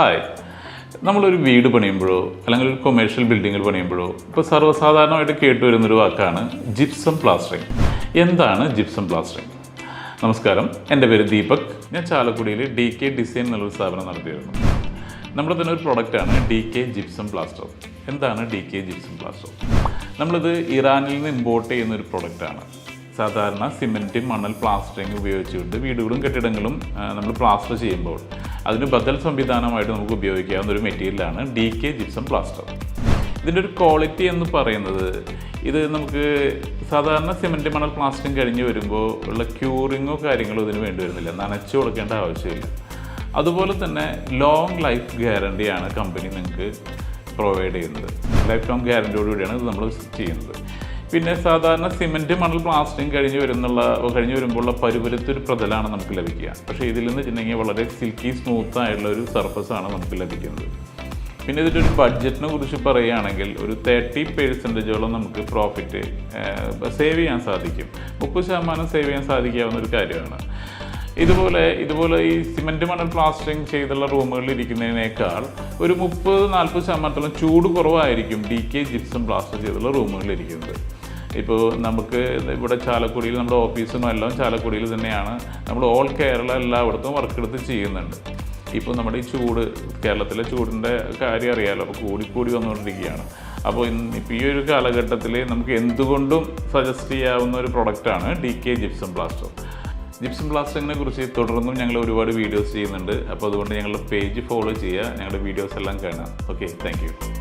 Hi നമ്മളൊരു വീട് പണിയുമ്പോഴോ അല്ലെങ്കിൽ ഒരു കൊമേഴ്ഷ്യൽ ബിൽഡിങ്ങിൽ പണിയുമ്പോഴോ ഇപ്പോൾ സർവസാധാരണമായിട്ട് കേട്ടുവരുന്നൊരു വാക്കാണ് ജിപ്സം പ്ലാസ്റ്ററിങ് എന്താണ് ജിപ്സം പ്ലാസ്റ്ററിങ് നമസ്കാരം. എന്റെ പേര് ദീപക്. ഞാൻ ചാലക്കുടിയിൽ ഡി കെ ഡിസൈൻ എന്നുള്ളൊരു സ്ഥാപനം നടത്തിയിരുന്നു. നമ്മുടെ തന്നെ ഒരു പ്രൊഡക്റ്റാണ് ഡി കെ ജിപ്സം പ്ലാസ്റ്റർ എന്താണ് ഡി കെ ജിപ്സം പ്ലാസ്റ്റർ നമ്മളിത് ഇറാനിൽ നിന്ന് ഇമ്പോർട്ട് ചെയ്യുന്ന ഒരു പ്രൊഡക്റ്റാണ് സാധാരണ സിമെന്റ് മണൽ പ്ലാസ്റ്ററിങ് ഉപയോഗിച്ചുകൊണ്ട് വീടുകളും കെട്ടിടങ്ങളും നമ്മൾ പ്ലാസ്റ്റർ ചെയ്യുമ്പോൾ അതിന് ബദൽ സംവിധാനമായിട്ട് നമുക്ക് ഉപയോഗിക്കാവുന്ന ഒരു മെറ്റീരിയലാണ് ഡി കെ ജിപ്സം പ്ലാസ്റ്റർ ഇതിന്റെ ഒരു ക്വാളിറ്റി എന്ന് പറയുന്നത് ഇത് നമുക്ക് സാധാരണ സിമെന്റ് മണൽ പ്ലാസ്റ്ററിങ് കഴിഞ്ഞ് വരുമ്പോൾ ഉള്ള ക്യൂറിങ്ങോ കാര്യങ്ങളോ ഇതിന് വേണ്ടി വരുന്നില്ല. നനച്ചു കൊടുക്കേണ്ട ആവശ്യമില്ല. അതുപോലെ തന്നെ ലോങ് ലൈഫ് ഗ്യാരണ്ടിയാണ് കമ്പനി നിങ്ങൾക്ക് പ്രൊവൈഡ് ചെയ്യുന്നത്. ലൈഫ് ലോങ് ഗ്യാരണ്ടിയോടുകൂടിയാണ് ഇത് നമ്മൾ ചെയ്യുന്നത്. പിന്നെ സാധാരണ സിമെന്റ് മണൽ പ്ലാസ്റ്റിങ് കഴിഞ്ഞ് വരുന്നുള്ള കഴിഞ്ഞ് വരുമ്പോഴുള്ള പരുപുരത്തൊരു പ്രതലാണ് നമുക്ക് ലഭിക്കുക. പക്ഷേ ഇതിൽ നിന്ന് വെച്ചിട്ടുണ്ടെങ്കിൽ വളരെ സിൽക്കി സ്മൂത്ത് ആയിട്ടുള്ള ഒരു സർഫസാണ് നമുക്ക് ലഭിക്കുന്നത്. പിന്നെ ഇതിന്റെ ഒരു ബഡ്ജറ്റിനെ കുറിച്ച് പറയുകയാണെങ്കിൽ ഒരു തേർട്ടി പേഴ്സന്റേജോളം നമുക്ക് പ്രോഫിറ്റ് സേവ് ചെയ്യാൻ സാധിക്കും. മുപ്പത് ശതമാനം സേവ് ചെയ്യാൻ സാധിക്കാവുന്ന ഒരു കാര്യമാണ്. ഇതുപോലെ ഇതുപോലെ ഈ സിമെന്റ് മണൽ പ്ലാസ്റ്ററിങ് ചെയ്തുള്ള റൂമുകളിൽ ഇരിക്കുന്നതിനേക്കാൾ ഒരു മുപ്പത് നാൽപ്പത് ശതമാനത്തോളം ചൂട് കുറവായിരിക്കും ഡി കെ ജിപ്സം പ്ലാസ്റ്റർ ചെയ്തുള്ള റൂമുകളിൽ ഇരിക്കുന്നത്. ഇപ്പോൾ നമുക്ക് ഇവിടെ ചാലക്കുടിയിൽ നമ്മുടെ ഓഫീസും എല്ലാം ചാലക്കുടിയിൽ തന്നെയാണ്. നമ്മൾ ഓൾ കേരള എല്ലായിടത്തും വർക്ക് എടുത്ത് ചെയ്യുന്നുണ്ട്. ഇപ്പോൾ നമ്മുടെ ഈ ചൂട് കേരളത്തിലെ ചൂടിന്റെ കാര്യം അറിയാമല്ലോ അപ്പോൾ കൂടിക്കൂടി വന്നുകൊണ്ടിരിക്കുകയാണ്. അപ്പോൾ ഇന്ന് ഇപ്പോൾ ഈ ഒരു കാലഘട്ടത്തിൽ നമുക്ക് എന്തുകൊണ്ടും സജസ്റ്റ് ചെയ്യാവുന്ന ഒരു പ്രൊഡക്റ്റാണ് D K gypsum plaster gypsum പ്ലാസ്റ്ററിനെ കുറിച്ച് തുടർന്നും ഞങ്ങൾ ഒരുപാട് വീഡിയോസ് ചെയ്യുന്നുണ്ട്. അപ്പോൾ അതുകൊണ്ട് ഞങ്ങളുടെ പേജ് ഫോളോ ചെയ്യുക ഞങ്ങളുടെ വീഡിയോസ് എല്ലാം കാണാം ഓക്കെ താങ്ക്